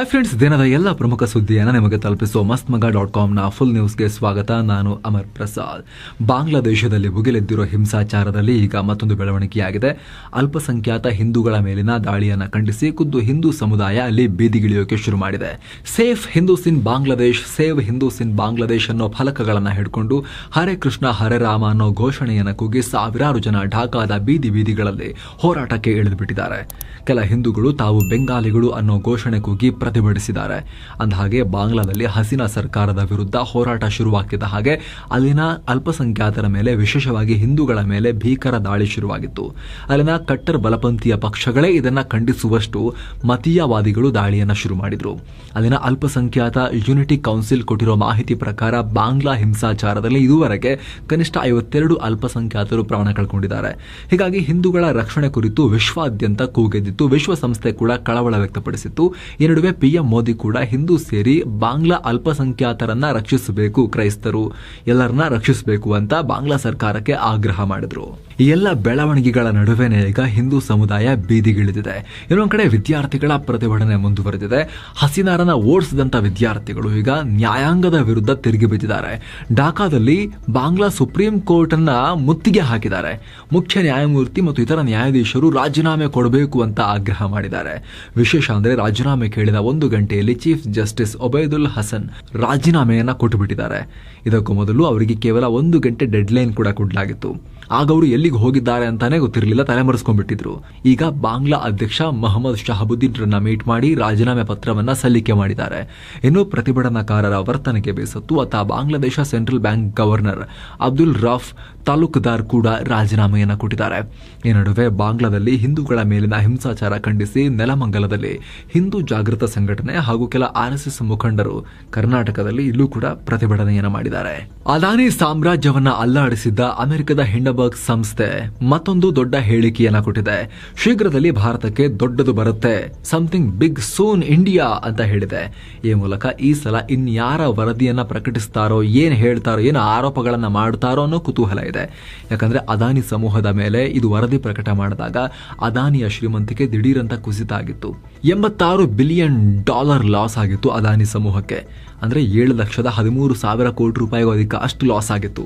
Hi friends ದಿನದ ಎಲ್ಲ ಪ್ರಮುಖ ಸುದ್ದಿಯನ್ನು ನಿಮಗೆ ತಲುಪಿಸುವ ಮಸ್ತ್ ಮಗ ಡಾಟ್ ಕಾಮ್ನ ಫುಲ್ ನ್ಯೂಸ್ಗೆ ಸ್ವಾಗತ. ನಾನು ಅಮರ್ ಪ್ರಸಾದ್. ಬಾಂಗ್ಲಾದೇಶದಲ್ಲಿ ಭುಗಿಲೆದ್ದಿರೋ ಹಿಂಸಾಚಾರದಲ್ಲಿ ಈಗ ಮತ್ತೊಂದು ಬೆಳವಣಿಗೆಯಾಗಿದೆ. ಅಲ್ಪಸಂಖ್ಯಾತ ಹಿಂದೂಗಳ ಮೇಲಿನ ದಾಳಿಯನ್ನು ಖಂಡಿಸಿ ಖುದ್ದು ಹಿಂದೂ ಸಮುದಾಯ ಅಲ್ಲಿ ಬೀದಿಗಿಳಿಯೋಕೆ ಶುರು ಮಾಡಿದೆ. Safe Hindus in Bangladesh, save Hindus in Bangladesh ಅನ್ನೋ ಫಲಕಗಳನ್ನು ಹಿಡ್ಕೊಂಡು ಹರೇ ಕೃಷ್ಣ, ಹರೇ ರಾಮ ಅನ್ನೋ ಘೋಷಣೆಯನ್ನು ಕೂಗಿ ಸಾವಿರಾರು ಜನ ಢಾಕಾದ ಬೀದಿ ಬೀದಿಗಳಲ್ಲಿ ಹೋರಾಟಕ್ಕೆ ಇಳಿದುಬಿಟ್ಟಿದ್ದಾರೆ. ಕೆಲ ಹಿಂದೂಗಳು ತಾವು ಬೆಂಗಾಲಿಗಳು ಅನ್ನೋ ಘೋಷಣೆ ಕೂಗಿ ಪ್ರತಿಭಟಿಸಿದ್ದಾರೆ ಅಂದಹಾಗೆ, ಬಾಂಗ್ಲಾದಲ್ಲಿ ಹಸೀನಾ ಸರ್ಕಾರದ ವಿರುದ್ಧ ಹೋರಾಟ ಶುರುವಾಗ್ತಿದ್ದ ಹಾಗೆ, ಅಲ್ಲಿನ ಅಲ್ಪಸಂಖ್ಯಾತರ ಮೇಲೆ, ವಿಶೇಷವಾಗಿ ಹಿಂದೂಗಳ ಮೇಲೆ ಭೀಕರ ದಾಳಿ ಶುರುವಾಗಿತ್ತು. ಅಲ್ಲಿನ ಕಟ್ಟರ್ ಬಲಪಂಥೀಯ ಪಕ್ಷಗಳೇ ಇದನ್ನು ಖಂಡಿಸುವಷ್ಟು ಮತೀಯವಾದಿಗಳು ದಾಳಿಯನ್ನು ಶುರು ಮಾಡಿದರು ಅಲ್ಲಿನ ಅಲ್ಪಸಂಖ್ಯಾತ ಯುನಿಟಿ ಕೌನ್ಸಿಲ್ ಕೊಟ್ಟಿರೋ ಮಾಹಿತಿ ಪ್ರಕಾರ, ಬಾಂಗ್ಲಾ ಹಿಂಸಾಚಾರದಲ್ಲಿ ಇದುವರೆಗೆ ಕನಿಷ್ಠ ಐವತ್ತೆರಡು ಅಲ್ಪಸಂಖ್ಯಾತರು ಪ್ರಾಣ ಕಳ್ಕೊಂಡಿದ್ದಾರೆ. ಹೀಗಾಗಿ ಹಿಂದೂಗಳ ರಕ್ಷಣೆ ಕುರಿತು ವಿಶ್ವಾದ್ಯಂತ ಕೂಗೆದ್ದಿತ್ತು. ವಿಶ್ವಸಂಸ್ಥೆ ಕೂಡ ಕಳವಳ ವ್ಯಕ್ತಪಡಿಸಿತ್ತು. ಈ ನಡುವೆ ಪಿಎಂ ಮೋದಿ ಕೂಡ ಹಿಂದೂ ಸೇರಿ ಬಾಂಗ್ಲಾ ಅಲ್ಪಸಂಖ್ಯಾತರನ್ನ ರಕ್ಷಿಸಬೇಕು, ಕ್ರೈಸ್ತರು ಎಲ್ಲರನ್ನ ರಕ್ಷಿಸಬೇಕು ಅಂತ ಬಾಂಗ್ಲಾ ಸರ್ಕಾರಕ್ಕೆ ಆಗ್ರಹ ಮಾಡಿದ್ರು. ಈ ಎಲ್ಲ ಬೆಳವಣಿಗೆಗಳ ನಡುವೆನೇ ಈಗ ಹಿಂದೂ ಸಮುದಾಯ ಬೀದಿಗಿಳಿದಿದೆ. ಇನ್ನೊಂದು ಕಡೆ ವಿದ್ಯಾರ್ಥಿಗಳ ಪ್ರತಿಭಟನೆ ಮುಂದುವರೆದಿದೆ. ಹಸಿನಾರನ ಓಡಿಸಿದಂತ ವಿದ್ಯಾರ್ಥಿಗಳು ಈಗ ನ್ಯಾಯಾಂಗದ ವಿರುದ್ಧ ತಿರುಗಿ ಬಿದ್ದಿದ್ದಾರೆ. ಢಾಕಾದಲ್ಲಿ ಬಾಂಗ್ಲಾ ಸುಪ್ರೀಂ ಕೋರ್ಟ್ ಅನ್ನ ಮುತ್ತಿಗೆ ಹಾಕಿದ್ದಾರೆ. ಮುಖ್ಯ ನ್ಯಾಯಮೂರ್ತಿ ಮತ್ತು ಇತರ ನ್ಯಾಯಾಧೀಶರು ರಾಜೀನಾಮೆ ಕೊಡಬೇಕು ಅಂತ ಆಗ್ರಹ ಮಾಡಿದ್ದಾರೆ. ವಿಶೇಷ ಅಂದ್ರೆ ರಾಜೀನಾಮೆ ಕೇಳಿದ ಒಂದು ಗಂಟೆಯಲ್ಲಿ ಚೀಫ್ ಜಸ್ಟಿಸ್ ಒಬೈದುಲ್ ಹಸನ್ ರಾಜೀನಾಮೆಯನ್ನ ಕೊಟ್ಟುಬಿಟ್ಟಿದ್ದಾರೆ. ಇದಕ್ಕೂ ಮೊದಲು ಅವರಿಗೆ ಕೇವಲ ಒಂದು ಗಂಟೆ ಡೆಡ್ಲೈನ್ ಕೂಡ ಕೊಡಲಾಗಿತ್ತು. ಆಗ ಅವರು ಎಲ್ಲಿಗೆ ಹೋಗಿದ್ದಾರೆ ಅಂತಾನೆ ಗೊತ್ತಿರಲಿಲ್ಲ ತಲೆಮರೆಸ್ಕೊಂಡ್ಬಿಟ್ಟಿದ್ರು ಈಗ ಬಾಂಗ್ಲಾ ಅಧ್ಯಕ್ಷ ಮೊಹಮ್ಮದ್ ಶಹಬುದ್ದೀನ್ ರನ್ನ ಮೀಟ್ ಮಾಡಿ ರಾಜೀನಾಮೆ ಪತ್ರವನ್ನ ಸಲ್ಲಿಕೆ ಮಾಡಿದ್ದಾರೆ. ಇನ್ನು ಪ್ರತಿಭಟನಾಕಾರರ ವರ್ತನೆಗೆ ಬೇಸತ್ತು, ಆತ Bangladesh central bank governor Abdul Rauf Talukder ಕೂಡ ರಾಜೀನಾಮೆಯನ್ನ ಕೊಟ್ಟಿದ್ದಾರೆ. ಈ ನಡುವೆ ಬಾಂಗ್ಲಾದಲ್ಲಿ ಹಿಂದೂಗಳ ಮೇಲಿನ ಹಿಂಸಾಚಾರ ಖಂಡಿಸಿ ನೆಲಮಂಗಲದಲ್ಲಿ ಹಿಂದೂ ಜಾಗೃತ ಸಂಘಟನೆ ಹಾಗೂ ಕೆಲ ಆರ್ಎಸ್ಎಸ್ ಮುಖಂಡರು ಕರ್ನಾಟಕದಲ್ಲಿ ಇಲ್ಲೂ ಕೂಡ ಪ್ರತಿಭಟನೆಯನ್ನ ಮಾಡಿದ್ದಾರೆ. ಅದಾನಿ ಸಾಮ್ರಾಜ್ಯವನ್ನ ಅಲ್ಲಾಡಿಸಿದ್ದ ಅಮೆರಿಕದ ಹಿಂಡಬರ್ಗ್ ಸಂಸ್ಥೆ ಮತ್ತೊಂದು ದೊಡ್ಡ ಹೇಳಿಕೆಯನ್ನ ಕೊಟ್ಟಿದೆ. ಶೀಘ್ರದಲ್ಲಿ ಭಾರತಕ್ಕೆ ದೊಡ್ಡದು ಬರುತ್ತೆ. ಸಮಥಿಂಗ್ ಬಿಗ್ ಸೋನ್ ಇಂಡಿಯಾ ಅಂತ ಹೇಳಿದೆ. ಈ ಮೂಲಕ ಈ ಸಲ ಇನ್ಯಾರ ವರದಿಯನ್ನ ಪ್ರಕಟಿಸ್ತಾರೋ, ಏನ್ ಹೇಳ್ತಾರೋ, ಏನು ಆರೋಪಗಳನ್ನ ಮಾಡ್ತಾರೋ ಅನ್ನೋ ಕುತೂಹಲ ಇದೆ. ಯಾಕಂದ್ರೆ ಅದಾನಿ ಸಮೂಹದ ಮೇಲೆ ಇದು ವರದಿ ಪ್ರಕಟ ಮಾಡಿದಾಗ ಅದಾನಿಯ ಶ್ರೀಮಂತಿಕೆ ದಿಢೀರಂತ ಕುಸಿತ ಆಗಿತ್ತು. ಎಂಬತ್ತಾರು ಬಿಲಿಯನ್ ಡಾಲರ್ ಲಾಸ್ ಆಗಿತ್ತು ಅದಾನಿ ಸಮೂಹಕ್ಕೆ. ಅಂದ್ರೆ ಏಳು ಲಕ್ಷದ ಹದಿಮೂರು ಸಾವಿರ ಕೋಟಿ ರೂಪಾಯಿಗೂ ಅಧಿಕ ಅಷ್ಟು ಲಾಸ್ ಆಗಿತ್ತು.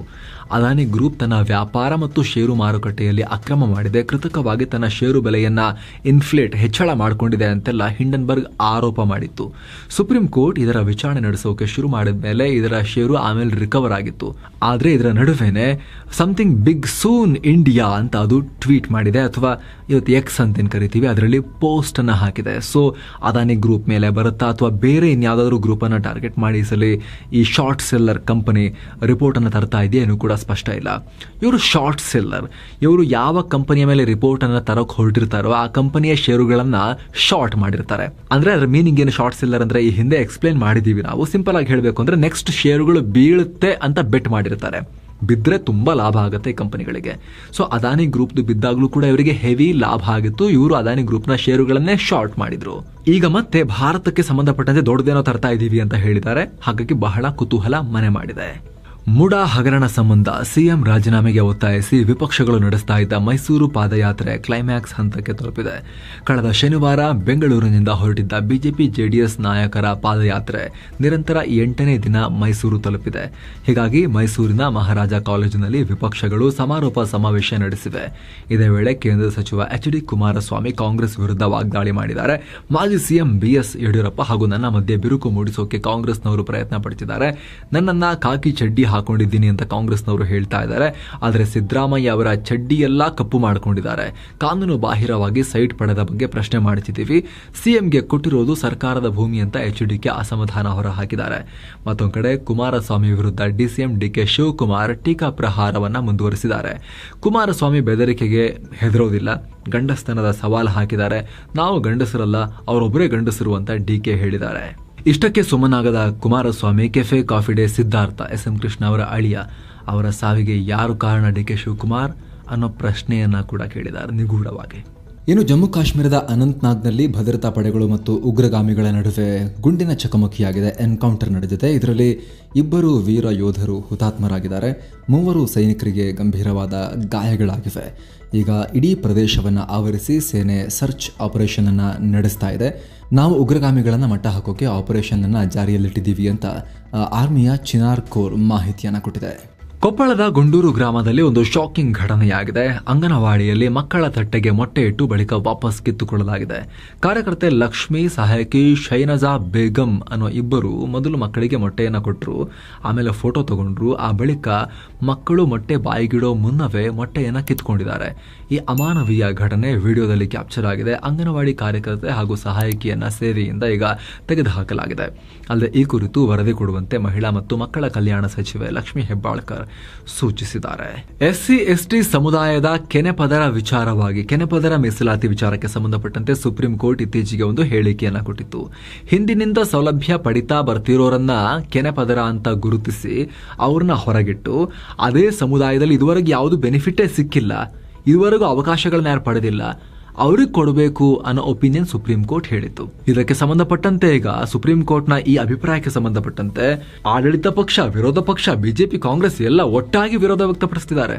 ಅದಾನಿ ಗ್ರೂಪ್ ತನ್ನ ವ್ಯಾಪಾರ ಮತ್ತು ಷೇರು ಮಾರುಕಟ್ಟೆಯಲ್ಲಿ ಅಕ್ರಮ ಮಾಡಿದೆ. ಕೃತಕವಾಗಿ ತನ್ನ ಷೇರು ಬೆಲೆಯನ್ನ ಇನ್ಫ್ಲೇಟ್ ಹೆಚ್ಚಳ ಮಾಡಿಕೊಂಡಿದೆ ಅಂತೆಲ್ಲ ಹಿಂಡನ್ಬರ್ಗ್ ಆರೋಪ ಮಾಡಿತ್ತು. ಸುಪ್ರೀಂ ಕೋರ್ಟ್ ಇದರ ವಿಚಾರಣೆ ನಡೆಸೋಕೆ ಶುರು ಮಾಡಿದ ಮೇಲೆ ಇದರ ಷೇರು ಆಮೇಲೆ ರಿಕವರ್ ಆಗಿತ್ತು. ಆದರೆ ಇದರ ನಡುವೆನೆ ಸಮಥಿಂಗ್ ಬಿಗ್ ಸೂನ್ ಇಂಡಿಯಾ ಅಂತ ಅದು ಟ್ವೀಟ್ ಮಾಡಿದೆ. ಅಥವಾ ಇವತ್ತು ಎಕ್ಸ್ ಅಂತ ಏನ್ ಕರಿತೀವಿ, ಅದರಲ್ಲಿ ಪೋಸ್ಟ್ ಅನ್ನ ಹಾಕಿದೆ. ಸೊ ಅದಾನಿ ಗ್ರೂಪ್ ಮೇಲೆ ಬರುತ್ತಾ ಅಥವಾ ಬೇರೆ ಇನ್ಯಾವುದಾದ್ರೂ ಗ್ರೂಪ್ ಅನ್ನ ಟಾರ್ಗೆಟ್ ಮಾಡಿ ಸಲ ಈ ಶಾರ್ಟ್ ಸೆಲ್ಲರ್ ಕಂಪನಿ ರಿಪೋರ್ಟ್ ತರ್ತಾ ತರ್ತಾ ಏನು ಕೂಡ ಸ್ಪಷ್ಟ ಇಲ್ಲ. ಇವರು ಶಾರ್ಟ್ ಸೆಲ್ಲರ್ ಇವರು ಯಾವ ಕಂಪನಿಯ ಮೇಲೆ ರಿಪೋರ್ಟ್ ಅನ್ನ ತರಕ್ ಹೊರಟಿರ್ತಾರೋ ಆ ಕಂಪನಿಯ ಷೇರುಗಳನ್ನು ಶಾರ್ಟ್ ಮಾಡಿರ್ತಾರೆ. ಅಂದ್ರೆ ಅದರ ಮೀನಿಂಗ್ ಏನು ಶಾರ್ಟ್ ಸೆಲ್ಲರ್ ಅಂದ್ರೆ ಈ ಹಿಂದೆ ಎಕ್ಸ್ಪ್ಲೇನ್ ಮಾಡಿದ್ದೀವಿ ನಾವು. ಸಿಂಪಲ್ ಆಗಿ ಹೇಳಬೇಕು ಅಂದ್ರೆ ನೆಕ್ಸ್ಟ್ ಷೇರುಗಳು ಬೀಳುತ್ತೆ ಅಂತ ಬೆಟ್ ಮಾಡಿರ್ತಾರೆ. ಬಿದ್ದರೆ ತುಂಬಾ ಲಾಭ ಆಗುತ್ತೆ ಕಂಪನಿಗಳಿಗೆ. ಸೊ ಅದಾನಿ ಗ್ರೂಪ್ದು ಬಿದ್ದಾಗಲೂ ಕೂಡ ಇವರಿಗೆ ಹೆವಿ ಲಾಭ ಆಗಿತ್ತು. ಇವರು ಅದಾನಿ ಗ್ರೂಪ್ನ ಷೇರುಗಳನ್ನೇ ಶಾರ್ಟ್ ಮಾಡಿದ್ರು. ಈಗ ಮತ್ತೆ ಭಾರತಕ್ಕೆ ಸಂಬಂಧಪಟ್ಟಂತೆ ದೊಡ್ಡದೇನೋ ತರ್ತಾ ಇದ್ದೀವಿ ಅಂತ ಹೇಳಿದ್ದಾರೆ. ಹಾಗಾಗಿ ಬಹಳ ಕುತೂಹಲ ಮನೆ ಮಾಡಿದೆ. ಮುಡಾ ಹಗರಣ ಸಂಬಂಧ ಸಿಎಂ ರಾಜೀನಾಮೆಗೆ ಒತ್ತಾಯಿಸಿ ವಿಪಕ್ಷಗಳು ನಡೆಸ್ತಾ ಇದ್ದ ಮೈಸೂರು ಪಾದಯಾತ್ರೆ ಕ್ಲೈಮ್ಯಾಕ್ಸ್ ಹಂತಕ್ಕೆ ತಲುಪಿದೆ. ಕಳೆದ ಶನಿವಾರ ಬೆಂಗಳೂರಿನಿಂದ ಹೊರಟಿದ್ದ ಬಿಜೆಪಿ ಜೆಡಿಎಸ್ ನಾಯಕರ ಪಾದಯಾತ್ರೆ ನಿರಂತರ ಎಂಟನೇ ದಿನ ಮೈಸೂರು ತಲುಪಿದೆ. ಹೀಗಾಗಿ ಮೈಸೂರಿನ ಮಹಾರಾಜ ಕಾಲೇಜಿನಲ್ಲಿ ವಿಪಕ್ಷಗಳು ಸಮಾರೋಪ ಸಮಾವೇಶ ನಡೆಸಿವೆ. ಇದೇ ವೇಳೆ ಕೇಂದ್ರ ಸಚಿವ ಎಚ್ ಡಿ ಕುಮಾರಸ್ವಾಮಿ ಕಾಂಗ್ರೆಸ್ ವಿರುದ್ಧ ವಾಗ್ದಾಳಿ ಮಾಡಿದ್ದಾರೆ. ಮಾಜಿ ಸಿಎಂ ಬಿಎಸ್ ಯಡಿಯೂರಪ್ಪ ಹಾಗೂ ನನ್ನ ಮಧ್ಯೆ ಬಿರುಕು ಮೂಡಿಸೋಕೆ ಕಾಂಗ್ರೆಸ್ನವರು ಪ್ರಯತ್ನ ಪಡುತ್ತಿದ್ದಾರೆ ನನ್ನನ್ನ ಕಾಕಿ ಚಡ್ಡಿ ಹಾಕೊಂಡಿದ್ದೀನಿ ಅಂತ ಕಾಂಗ್ರೆಸ್ನವರು ಹೇಳ್ತಾ ಇದ್ದಾರೆ. ಆದರೆ ಸಿದ್ದರಾಮಯ್ಯ ಅವರ ಚಡ್ಡಿಯೆಲ್ಲ ಕಪ್ಪು ಮಾಡಿಕೊಂಡಿದ್ದಾರೆ. ಕಾನೂನು ಬಾಹಿರವಾಗಿ ಸೈಟ್ ಪಡೆದ ಬಗ್ಗೆ ಪ್ರಶ್ನೆ ಮಾಡ್ತಿದ್ದೀವಿ. ಸಿಎಂಗೆ ಕೊಟ್ಟಿರೋದು ಸರ್ಕಾರದ ಭೂಮಿ ಅಂತ ಎಚ್ ಡಿಕೆ ಅಸಮಾಧಾನ ಹೊರಹಾಕಿದ್ದಾರೆ. ಮತ್ತೊಂದು ಕಡೆ ಕುಮಾರಸ್ವಾಮಿ ವಿರುದ್ಧ ಡಿಸಿಎಂ ಡಿಕೆ ಶಿವಕುಮಾರ್ ಟೀಕಾ ಪ್ರಹಾರವನ್ನು ಮುಂದುವರಿಸಿದ್ದಾರೆ. ಕುಮಾರಸ್ವಾಮಿ ಬೆದರಿಕೆಗೆ ಹೆದರೋದಿಲ್ಲ. ಗಂಡಸ್ತನದ ಸವಾಲು ಹಾಕಿದ್ದಾರೆ. ನಾವು ಗಂಡಸರಲ್ಲ ಅವರೊಬ್ಬರೇ ಗಂಡಸರು ಅಂತ ಡಿಕೆ ಹೇಳಿದ್ದಾರೆ. ಇಷ್ಟಕ್ಕೆ ಸುಮ್ಮನಾಗದ Kumaraswamy cafe, coffee day Siddhartha S M Krishna ಅವರ ಅಳಿಯ. ಅವರ ಸಾವಿಗೆ ಯಾರು ಕಾರಣ ಡಿ ಕೆ ಶಿವಕುಮಾರ್ ಅನ್ನೋ ಪ್ರಶ್ನೆಯನ್ನ ಕೂಡ ಕೇಳಿದ್ದಾರೆ ನಿಗೂಢವಾಗಿ. ಇನ್ನು ಜಮ್ಮು ಕಾಶ್ಮೀರದ ಅನಂತ್ನಾಗ್ನಲ್ಲಿ ಭದ್ರತಾ ಪಡೆಗಳು ಮತ್ತು ಉಗ್ರಗಾಮಿಗಳ ನಡುವೆ ಗುಂಡಿನ ಚಕಮಕಿಯಾಗಿದೆ ಎನ್ಕೌಂಟರ್ ನಡೆದಿದೆ. ಇದರಲ್ಲಿ ಇಬ್ಬರು ವೀರ ಯೋಧರು ಹುತಾತ್ಮರಾಗಿದ್ದಾರೆ. ಮೂವರು ಸೈನಿಕರಿಗೆ ಗಂಭೀರವಾದ ಗಾಯಗಳಾಗಿವೆ. ಈಗ ಇಡೀ ಪ್ರದೇಶವನ್ನು ಆವರಿಸಿ ಸೇನೆ ಸರ್ಚ್ ಆಪರೇಷನ್ ಅನ್ನ ನಡೆಸ್ತಾ ಇದೆ. ನಾವು ಉಗ್ರಗಾಮಿಗಳನ್ನು ಮಟ್ಟ ಹಾಕೋಕೆ ಆಪರೇಷನ್ ಅನ್ನ ಜಾರಿಯಲ್ಲಿಟ್ಟಿದ್ದೀವಿ ಅಂತ ಆರ್ಮಿಯ ಚಿನಾರ್ ಕೋರ್ ಮಾಹಿತಿಯನ್ನು ಕೊಟ್ಟಿದೆ. ಕೊಪ್ಪಳದ ಗುಂಡೂರು ಗ್ರಾಮದಲ್ಲಿ ಒಂದು ಶಾಕಿಂಗ್ ಘಟನೆಯಾಗಿದೆ. ಅಂಗನವಾಡಿಯಲ್ಲಿ ಮಕ್ಕಳ ತಟ್ಟೆಗೆ ಮೊಟ್ಟೆ ಇಟ್ಟು ಬಳಿಕ ವಾಪಸ್ ಕಿತ್ತುಕೊಳ್ಳಲಾಗಿದೆ. ಕಾರ್ಯಕರ್ತೆ ಲಕ್ಷ್ಮಿ, ಸಹಾಯಕಿ ಶೈನಜಾ ಬೇಗಂ ಅನ್ನೋ ಇಬ್ಬರು ಮೊದಲು ಮಕ್ಕಳಿಗೆ ಮೊಟ್ಟೆಯನ್ನು ಕೊಟ್ಟರು ಆಮೇಲೆ ಫೋಟೋ ತಗೊಂಡ್ರು. ಆ ಬಳಿಕ ಮಕ್ಕಳು ಮೊಟ್ಟೆ ಬಾಯಿಗಿಡೋ ಮುನ್ನವೇ ಮೊಟ್ಟೆಯನ್ನು ಕಿತ್ಕೊಂಡಿದ್ದಾರೆ. ಈ ಅಮಾನವೀಯ ಘಟನೆ ವಿಡಿಯೋದಲ್ಲಿ ಕ್ಯಾಪ್ಚರ್ ಆಗಿದೆ. ಅಂಗನವಾಡಿ ಕಾರ್ಯಕರ್ತೆ ಹಾಗೂ ಸಹಾಯಕಿಯನ್ನ ಸೇವೆಯಿಂದ ಈಗ ತೆಗೆದುಹಾಕಲಾಗಿದೆ. ಅಲ್ಲದೆ ಈ ಕುರಿತು ವರದಿ ಕೊಡುವಂತೆ ಮಹಿಳಾ ಮತ್ತು ಮಕ್ಕಳ ಕಲ್ಯಾಣ ಸಚಿವೆ ಲಕ್ಷ್ಮಿ ಹೆಬ್ಬಾಳ್ಕರ್ ಸೂಚಿಸಿದ್ದಾರೆ. ಎಸ್ಸಿ ಎಸ್ಟಿ ಸಮುದಾಯದ ಕೆನೆಪದರ ವಿಚಾರವಾಗಿ, ಕೆನೆಪದರ ಮೀಸಲಾತಿ ವಿಚಾರಕ್ಕೆ ಸಂಬಂಧಪಟ್ಟಂತೆ ಸುಪ್ರೀಂ ಕೋರ್ಟ್ ಇತ್ತೀಚೆಗೆ ಒಂದು ಹೇಳಿಕೆಯನ್ನ ಕೊಟ್ಟಿತ್ತು. ಹಿಂದಿನಿಂದ ಸೌಲಭ್ಯ ಪಡಿತಾ ಬರ್ತಿರೋರನ್ನ ಕೆನೆಪದರ ಅಂತ ಗುರುತಿಸಿ ಅವ್ರನ್ನ ಹೊರಗಿಟ್ಟು, ಅದೇ ಸಮುದಾಯದಲ್ಲಿ ಇದುವರೆಗೆ ಯಾವುದು ಬೆನಿಫಿಟೇ ಸಿಕ್ಕಿಲ್ಲ. ಇದುವರೆಗೂ ಅವಕಾಶಗಳನ್ನ ಯಾರು ಪಡೆದಿಲ್ಲ. ಅವ್ರಿಗೆ ಕೊಡಬೇಕು ಅನ್ನೋ ಒಪಿನಿಯನ್ ಸುಪ್ರೀಂ ಕೋರ್ಟ್ ಹೇಳಿತ್ತು. ಇದಕ್ಕೆ ಸಂಬಂಧಪಟ್ಟಂತೆ ಈಗ ಸುಪ್ರೀಂ ಕೋರ್ಟ್ನ ಈ ಅಭಿಪ್ರಾಯಕ್ಕೆ ಸಂಬಂಧಪಟ್ಟಂತೆ ಆಡಳಿತ ಪಕ್ಷ, ವಿರೋಧ ಪಕ್ಷ, ಬಿಜೆಪಿ, ಕಾಂಗ್ರೆಸ್ ಎಲ್ಲ ಒಟ್ಟಾಗಿ ವಿರೋಧ ವ್ಯಕ್ತಪಡಿಸುತ್ತಿದ್ದಾರೆ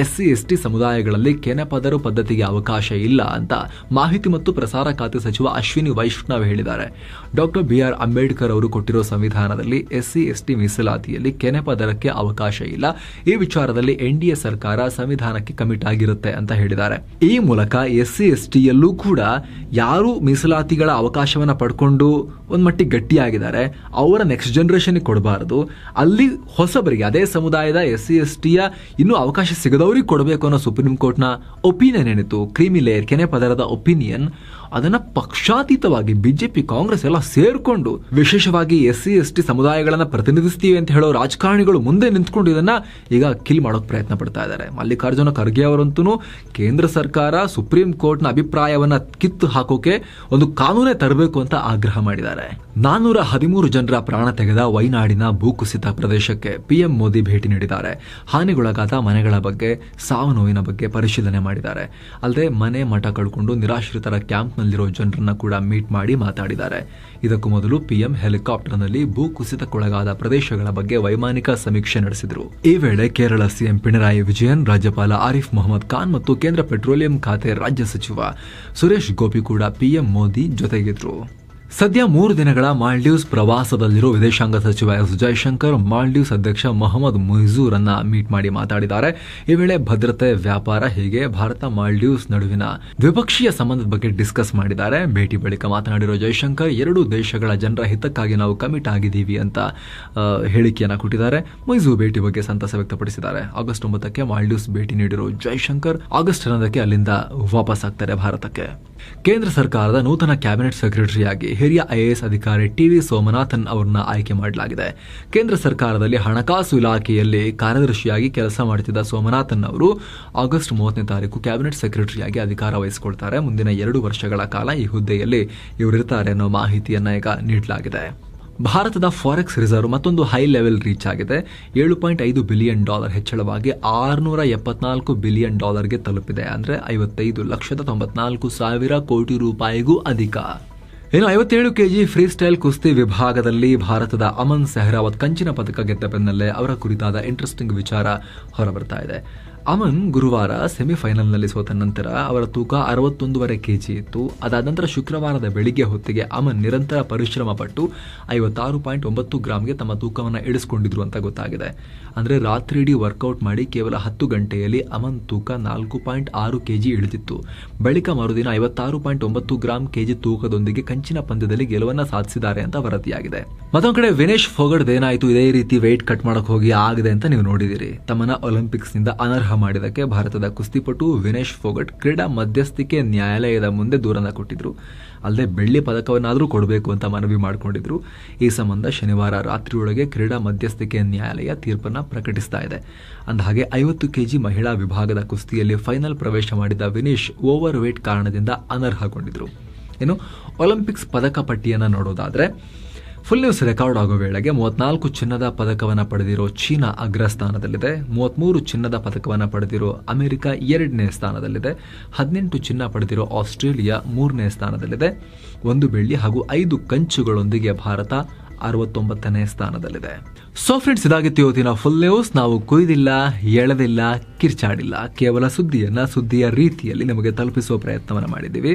ಎಸ್ಸಿ, ಎಸ್ಟಿ ಸಮುದಾಯಗಳಲ್ಲಿ ಕೆನೆಪದರು ಪದ್ಧತಿಗೆ ಅವಕಾಶ ಇಲ್ಲ ಅಂತ ಮಾಹಿತಿ ಮತ್ತು ಪ್ರಸಾರ ಖಾತೆ ಸಚಿವ ಅಶ್ವಿನಿ ವೈಷ್ಣವ್ ಹೇಳಿದ್ದಾರೆ. ಡಾಕ್ಟರ್ ಬಿ ಆರ್ ಅಂಬೇಡ್ಕರ್ ಅವರು ಕೊಟ್ಟಿರೋ ಸಂವಿಧಾನದಲ್ಲಿ ಎಸ್ಸಿ, ಎಸ್ಟಿ ಮೀಸಲಾತಿಯಲ್ಲಿ ಕೆನೆಪದರಕ್ಕೆ ಅವಕಾಶ ಇಲ್ಲ. ಈ ವಿಚಾರದಲ್ಲಿ ಎನ್ಡಿಎ ಸರ್ಕಾರ ಸಂವಿಧಾನಕ್ಕೆ ಕಮಿಟ್ ಆಗಿರುತ್ತೆ ಅಂತ ಹೇಳಿದ್ದಾರೆ. ಈ ಮೂಲಕ ಎಸ್ಸಿ ಯಲ್ಲೂ ಕೂಡ ಯಾರು ಮೀಸಲಾತಿಗಳ ಅವಕಾಶವನ್ನ ಪಡ್ಕೊಂಡು ಒಂದು ಮಟ್ಟಿಗೆ ಗಟ್ಟಿಯಾಗಿದ್ದಾರೆ. ಅವರ ನೆಕ್ಸ್ಟ್ ಜನರೇಷನ್ ಕೊಡಬಾರದು. ಅಲ್ಲಿ ಹೊಸಬರಿಗೆ, ಅದೇ ಸಮುದಾಯದ ಎಸ್ ಸಿ, ಎಸ್ ಟಿಯ ಇನ್ನೂ ಅವಕಾಶ ಸಿಗದವ್ರಿಗೆ ಕೊಡಬೇಕು ಅನ್ನೋ ಸುಪ್ರೀಂ ಕೋರ್ಟ್ನ ಒಪಿನಿಯನ್ ಏನಿತ್ತು? ಕ್ರೀಮಿ ಲೇಯರ್, ಕೆನೆ ಪದರದ ಒಪಿನಿಯನ್ ಅದನ್ನ ಪಕ್ಷಾತೀತವಾಗಿ ಬಿಜೆಪಿ ಕಾಂಗ್ರೆಸ್ ಎಲ್ಲ ಸೇರ್ಕೊಂಡು ವಿಶೇಷವಾಗಿ ಎಸ್ ಸಿ, ಎಸ್ ಟಿ ಸಮುದಾಯಗಳನ್ನ ಪ್ರತಿನಿಧಿಸ್ತೀವಿ ಅಂತ ಹೇಳೋ ರಾಜಕಾರಣಿಗಳು ಮುಂದೆ ನಿಂತ್ಕೊಂಡು ಇದನ್ನ ಈಗ ಕಿಲ್ ಮಾಡೋಕೆ ಪ್ರಯತ್ನ ಪಡ್ತಾ ಇದ್ದಾರೆ. ಮಲ್ಲಿಕಾರ್ಜುನ ಖರ್ಗೆ ಅವರಂತೂ ಕೇಂದ್ರ ಸರ್ಕಾರ ಸುಪ್ರೀಂ ಕೋರ್ಟ್ನ ಅಭಿಪ್ರಾಯವನ್ನ ಕಿತ್ತು ಹಾಕೋಕೆ ಒಂದು ಕಾನೂನೇ ತರಬೇಕು ಅಂತ ಆಗ್ರಹ ಮಾಡಿದ್ದಾರೆ. ನಾನ್ನೂರ ಹದಿಮೂರು ಜನರ ಪ್ರಾಣ ತೆಗೆದ ವೈನಾಡಿನ ಭೂಕುಸಿತ ಪ್ರದೇಶಕ್ಕೆ ಪಿಎಂ ಮೋದಿ ಭೇಟಿ ನೀಡಿದ್ದಾರೆ. ಹಾನಿಗೊಳಗಾದ ಮನೆಗಳ ಬಗ್ಗೆ ಸಾವು ನೋವಿನ ಬಗ್ಗೆ ಪರಿಶೀಲನೆ ಮಾಡಿದ್ದಾರೆ. ಅಲ್ಲದೆ ಮನೆ ಮಠ ಕಳ್ಕೊಂಡು ನಿರಾಶ್ರಿತರ ಕ್ಯಾಂಪ್ನಲ್ಲಿರೋ ಜನರನ್ನ ಕೂಡ ಮೀಟ್ ಮಾಡಿ ಮಾತಾಡಿದ್ದಾರೆ. ಇದಕ್ಕೂ ಮೊದಲು ಪಿಎಂ ಹೆಲಿಕಾಪ್ಟರ್ನಲ್ಲಿ ಭೂಕುಸಿತಕ್ಕೊಳಗಾದ ಪ್ರದೇಶಗಳ ಬಗ್ಗೆ ವೈಮಾನಿಕ ಸಮೀಕ್ಷೆ ನಡೆಸಿದರು. ಈ ವೇಳೆ ಕೇರಳ ಸಿಎಂ ಪಿಣರಾಯಿ ವಿಜಯನ್, ರಾಜ್ಯಪಾಲ ಆರಿಫ್ ಮೊಹಮ್ಮದ್ ಖಾನ್ ಮತ್ತು ಕೇಂದ್ರ ಪೆಟ್ರೋಲಿಯಂ ಖಾತೆ ರಾಜ್ಯ ಸಚಿವ ಸುರೇಶ್ ಗೋಪಿ ಕೂಡ ಪಿಎಂ ಮೋದಿ ಜೊತೆಗಿದ್ರು ಸದ್ಯ ಮೂರು ದಿನಗಳ ಮಾಲ್ಡೀವ್ಸ್ ಪ್ರವಾಸದಲ್ಲಿರುವ ವಿದೇಶಾಂಗ ಸಚಿವ ಎಸ್ ಜೈಶಂಕರ್ ಮಾಲ್ಡೀವ್ಸ್ ಅಧ್ಯಕ್ಷ ಮೊಹಮ್ಮದ್ ಮೊಯ್ಜೂರ್ ಅನ್ನ ಮೀಟ್ ಮಾಡಿ ಮಾತಾಡಿದ್ದಾರೆ. ಈ ವೇಳೆ ಭದ್ರತೆ ವ್ಯಾಪಾರ ಹೀಗೆ ಭಾರತ ಮಾಲ್ಡೀವ್ಸ್ ನಡುವಿನ ದ್ವಿಪಕ್ಷೀಯ ಸಂಬಂಧದ ಬಗ್ಗೆ ಡಿಸ್ಕಸ್ ಮಾಡಿದ್ದಾರೆ. ಭೇಟಿ ಬಳಿಕ ಮಾತನಾಡಿರುವ ಜೈಶಂಕರ್, ಎರಡೂ ದೇಶಗಳ ಜನರ ಹಿತಕ್ಕಾಗಿ ನಾವು ಕಮಿಟ್ ಆಗಿದ್ದೀವಿ ಅಂತ ಹೇಳಿಕೆಯನ್ನು ಕೊಟ್ಟಿದ್ದಾರೆ. ಮೊಯ್ಜೂ ಭೇಟಿ ಬಗ್ಗೆ ಸಂತಸ ವ್ಯಕ್ತಪಡಿಸಿದ್ದಾರೆ. ಆಗಸ್ಟ್ ಒಂಬತ್ತಕ್ಕೆ ಮಾಲ್ಡೀವ್ಸ್ ಭೇಟಿ ನೀಡಿರೋ ಜೈಶಂಕರ್ ಆಗಸ್ಟ್ ಹನ್ನೊಂದಕ್ಕೆ ಅಲ್ಲಿಂದ ವಾಪಸ್ ಆಗ್ತಾರೆ ಭಾರತಕ್ಕೆ. ಕೇಂದ್ರ ಸರ್ಕಾರದ ನೂತನ ಕ್ಯಾಬಿನೆಟ್ ಸೆಕ್ರೆಟರಿಯಾಗಿ ಹಿರಿಯ ಐಎಎಸ್ ಅಧಿಕಾರಿ ಟಿವಿ ಸೋಮನಾಥನ್ ಅವರನ್ನ ಆಯ್ಕೆ ಮಾಡಲಾಗಿದೆ. ಕೇಂದ್ರ ಸರ್ಕಾರದಲ್ಲಿ ಹಣಕಾಸು ಇಲಾಖೆಯಲ್ಲಿ ಕಾರ್ಯದರ್ಶಿಯಾಗಿ ಕೆಲಸ ಮಾಡುತ್ತಿದ್ದ ಸೋಮನಾಥನ್ ಅವರು ಆಗಸ್ಟ್ ಮೂವತ್ತನೇ ತಾರೀಕು ಕ್ಯಾಬಿನೆಟ್ ಸೆಕ್ರೆಟರಿಯಾಗಿ ಅಧಿಕಾರ ವಹಿಸಿಕೊಳ್ತಾರೆ. ಮುಂದಿನ ಎರಡು ವರ್ಷಗಳ ಕಾಲ ಈ ಹುದ್ದೆಯಲ್ಲಿ ಇವರಿರ್ತಾರೆ ಅನ್ನೋ ಮಾಹಿತಿಯನ್ನ ಈಗ ನೀಡಲಾಗಿದೆ. ಭಾರತದ ಫಾರೆಕ್ಸ್ ರಿಸರ್ವ್ ಮತ್ತೊಂದು ಹೈ ಲೆವೆಲ್ ರೀಚ್ ಆಗಿದೆ. ಏಳು ಪಾಯಿಂಟ್ ಐದು ಬಿಲಿಯನ್ ಡಾಲರ್ ಹೆಚ್ಚಳವಾಗಿ ಆರುನೂರ ಎಪ್ಪತ್ನಾಲ್ಕು ಬಿಲಿಯನ್ ಡಾಲರ್ಗೆ ತಲುಪಿದೆ. ಅಂದರೆ ಐವತ್ತೈದು ಲಕ್ಷದ ತೊಂಬತ್ನಾಲ್ಕು ಸಾವಿರ ಕೋಟಿ ರೂಪಾಯಿಗೂ ಅಧಿಕ. ಇನ್ನು ಐವತ್ತೇಳು ಕೆಜಿ ಫ್ರೀ ಸ್ಟೈಲ್ ಕುಸ್ತಿ ವಿಭಾಗದಲ್ಲಿ ಭಾರತದ ಅಮನ್ ಸೆಹ್ರಾವತ್ ಕಂಚಿನ ಪದಕ ಗೆದ್ದ ಬೆನ್ನಲ್ಲೇ ಅವರ ಕುರಿತಾದ ಇಂಟ್ರೆಸ್ಟಿಂಗ್ ವಿಚಾರ ಹೊರಬರ್ತಾ ಇದೆ. ಅಮನ್ ಗುರುವಾರ ಸೆಮಿಫೈನಲ್ನಲ್ಲಿ ಸೋತ ನಂತರ ಅವರ ತೂಕ ಅರವತ್ತೊಂದೂವರೆ ಕೆಜಿ ಇತ್ತು. ಅದಾದ ನಂತರ ಶುಕ್ರವಾರದ ಬೆಳಿಗ್ಗೆ ಹೊತ್ತಿಗೆ ಅಮನ್ ನಿರಂತರ ಪರಿಶ್ರಮ ಪಟ್ಟು ಐವತ್ತಾರು ಪಾಯಿಂಟ್ ಒಂಬತ್ತು ಗ್ರಾಮ್ಗೆ ತಮ್ಮ ತೂಕವನ್ನು ಇಳಿಸಿಕೊಂಡಿದ್ರು ಅಂತ ಗೊತ್ತಾಗಿದೆ. ಅಂದರೆ ರಾತ್ರಿ ಇಡೀ ವರ್ಕೌಟ್ ಮಾಡಿ ಕೇವಲ ಹತ್ತು ಗಂಟೆಯಲ್ಲಿ ಅಮನ್ ತೂಕ ನಾಲ್ಕು ಪಾಯಿಂಟ್ ಆರು ಕೆಜಿ ಇಳಿದಿತ್ತು. ಬಳಿಕ ಮರುದಿನ ಐವತ್ತಾರು ಪಾಯಿಂಟ್ ಒಂಬತ್ತು ಗ್ರಾಂ ಕೆಜಿ ತೂಕದೊಂದಿಗೆ ಕಂಚಿನ ಪಂದ್ಯದಲ್ಲಿ ಗೆಲುವನ್ನ ಸಾಧಿಸಿದ್ದಾರೆ ಅಂತ ವರದಿಯಾಗಿದೆ. ಮತ್ತೊಂದು ಕಡೆ ವಿನೇಶ್ ಫೋಗಡ್ ಏನಾಯಿತು? ಇದೇ ರೀತಿ ವೆಯ್ಟ್ ಕಟ್ ಮಾಡೋಕೆ ಹೋಗಿ ಆಗಿದೆ ಅಂತ ನೀವು ನೋಡಿದಿರಿ. ತಮ್ಮನ ಒಲಿಂಪಿಕ್ಸ್ನಿಂದ ಅನರ್ಹ ಮಾಡಿದಕ್ಕೆ ಭಾರತದ ಕುಸ್ತಿಪಟು ವಿನೇಶ್ ಫೋಗಟ್ ಕ್ರೀಡಾ ಮಧ್ಯಸ್ಥಿಕೆ ನ್ಯಾಯಾಲಯದ ಮುಂದೆ ದೂರನ ಕೊಟ್ಟಿದ್ರು. ಅಲ್ಲದೆ ಬೆಳ್ಳಿ ಪದಕವನ್ನಾದರೂ ಕೊಡಬೇಕು ಅಂತ ಮನವಿ ಮಾಡಿಕೊಂಡಿದ್ರು. ಈ ಸಂಬಂಧ ಶನಿವಾರ ರಾತ್ರಿಯೊಳಗೆ ಕ್ರೀಡಾ ಮಧ್ಯಸ್ಥಿಕೆ ನ್ಯಾಯಾಲಯ ತೀರ್ಪನ್ನ ಪ್ರಕಟಿಸ್ತಾ ಇದೆ. ಅಂದಹಾಗೆ ಐವತ್ತು ಕೆಜಿ ಮಹಿಳಾ ವಿಭಾಗದ ಕುಸ್ತಿಯಲ್ಲಿ ಫೈನಲ್ ಪ್ರವೇಶ ಮಾಡಿದ ವಿನೇಶ್ ಓವರ್ ವೇಟ್ ಕಾರಣದಿಂದ ಅನರ್ಹಗೊಂಡಿದ್ರು. ಇನ್ನು ಒಲಿಂಪಿಕ್ಸ್ ಪದಕ ಪಟ್ಟಿಯನ್ನು ನೋಡೋದಾದ್ರೆ ಫುಲ್ ನ್ಯೂಸ್ ರೆಕಾರ್ಡ್ ಆಗೋ ವೇಳೆಗೆ ಮೂವತ್ನಾಲ್ಕು ಚಿನ್ನದ ಪದಕವನ್ನು ಪಡೆದಿರೋ ಚೀನಾ ಅಗ್ರಸ್ಥಾನದಲ್ಲಿದೆ. ಮೂವತ್ಮೂರು ಚಿನ್ನದ ಪದಕವನ್ನು ಪಡೆದಿರೋ ಅಮೆರಿಕ ಎರಡನೇ ಸ್ಥಾನದಲ್ಲಿದೆ. ಹದಿನೆಂಟು ಚಿನ್ನ ಪಡೆದಿರೋ ಆಸ್ಟ್ರೇಲಿಯಾ ಮೂರನೇ ಸ್ಥಾನದಲ್ಲಿದೆ. ಒಂದು ಬೆಳ್ಳಿ ಹಾಗೂ ಐದು ಕಂಚುಗಳೊಂದಿಗೆ ಭಾರತ ಅರವತ್ತೊಂಬತ್ತನೇ ಸ್ಥಾನದಲ್ಲಿದೆ. ಸೊ ಫ್ರೆಂಡ್ಸ್ ಇದಾಗಿತ್ತು ಇವತ್ತಿನ ಫುಲ್ ನ್ಯೂಸ್ ನಾವು ಕೊಯ್ದಿಲ್ಲ, ಎಳೆದಿಲ್ಲ, ಕಿರ್ಚಾಡಿಲ್ಲ. ಕೇವಲ ಸುದ್ದಿಯನ್ನ ಸುದ್ದಿಯ ರೀತಿಯಲ್ಲಿ ನಿಮಗೆ ತಲುಪಿಸುವ ಪ್ರಯತ್ನವನ್ನು ಮಾಡಿದ್ದೀವಿ.